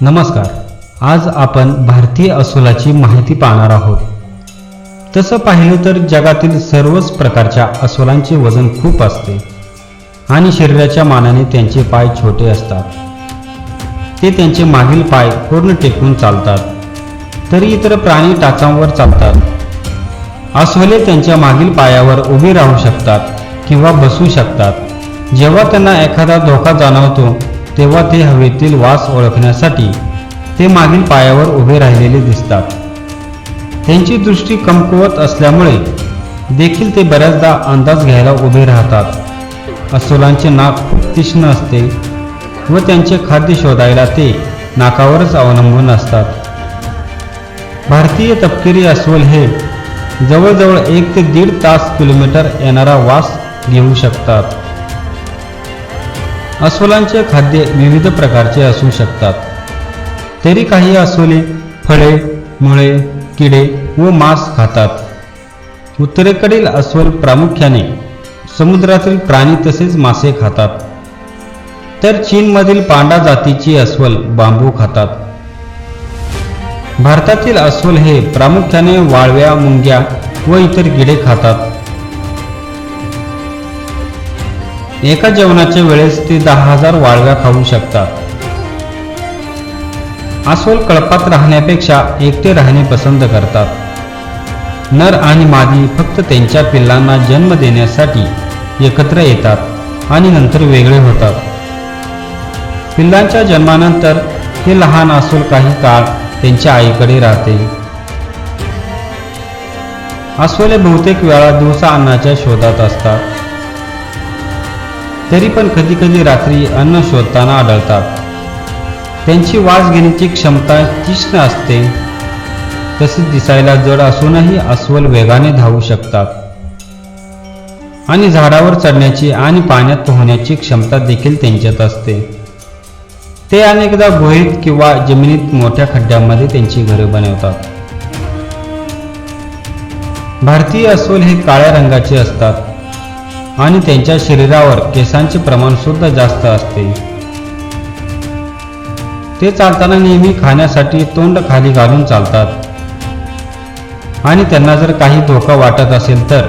नमस्कार. आज आपण भारतीय अस्वलाची माहिती पाहणार आहोत. तसं पाहिलं तर जगातील सर्वच प्रकारच्या अस्वलांचे वजन खूप असते आणि शरीराच्या मानाने त्यांचे पाय छोटे असतात. ते त्यांचे मागील पाय पूर्ण टेकून चालतात. तरी इतर प्राणी टाचांवर चालतात. अस्वले त्यांच्या मागील पायावर उभी राहू शकतात किंवा बसू शकतात. जेव्हा त्यांना एखादा धोका जाणवतो तेव्हा ते हवेतील वास ओळखण्यासाठी ते मागील पायावर उभे राहिलेले दिसतात. त्यांची दृष्टी कमकुवत असल्यामुळे देखील ते बऱ्याचदा अंदाज घ्यायला उभे राहतात. अस्वलांचे नाक खूप तीक्ष्ण असते व त्यांचे खाद्य शोधायला ते नाकावरच अवलंबून असतात. भारतीय तपकिरी अस्वल हे जवळजवळ एक ते दीड तास किलोमीटर येणारा वास घेऊ शकतात. अस्वलांचे खाद्य विविध प्रकारचे असू शकतात. तरी काही अस्वले फळे मुळे किडे व मांस खातात. उत्तरेकडील अस्वल प्रामुख्याने समुद्रातील प्राणी तसेच मासे खातात. तर चीनमधील पांडा जातीची अस्वल बांबू खातात. भारतातील अस्वल हे प्रामुख्याने वाळव्या मुंग्या व इतर किडे खातात. एका जेवणाच्या वेळेस ते दहा हजार वाळव्या खाऊ शकतात. अस्वल कळपात राहण्यापेक्षा एकटे राहणे पसंत करतात. नर आणि मादी फक्त त्यांच्या पिल्लांना जन्म देण्यासाठी एकत्र येतात आणि नंतर वेगळे होतात. पिल्लांच्या जन्मानंतर हे लहान अस्वल काही काळ त्यांच्या आईकडे राहते. अस्वले बहुतेक वेळा दिवसा अन्नाच्या शोधात असतात. तरी पण कधी कधी रात्री अन्न शोधताना आढळतात. त्यांची वास घेण्याची क्षमता तीक्ष्ण असते. तसेच दिसायला जड असूनही अस्वल वेगाने धावू शकतात. आणि झाडावर चढण्याची आणि पाण्यात पोहण्याची क्षमता देखील त्यांच्यात असते. ते अनेकदा गुहेत किंवा जमिनीत मोठ्या खड्ड्यांमध्ये त्यांची घरे बनवतात. भारतीय अस्वल हे काळ्या रंगाचे असतात. आणि त्यांच्या शरीरावर केसांचे प्रमाण सुद्धा जास्त असते. ते चालताना नेहमी खाण्यासाठी तोंड खाली घालून चालतात. आणि त्यांना जर काही धोका वाटत असेल तर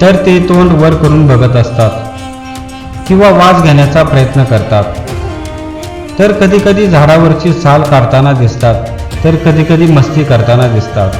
तर ते तोंड वर करून बघत असतात किंवा वास घेण्याचा प्रयत्न करतात. तर कधी कधी झाडावरची साल काढताना दिसतात तर कधी कधी मस्ती करताना दिसतात.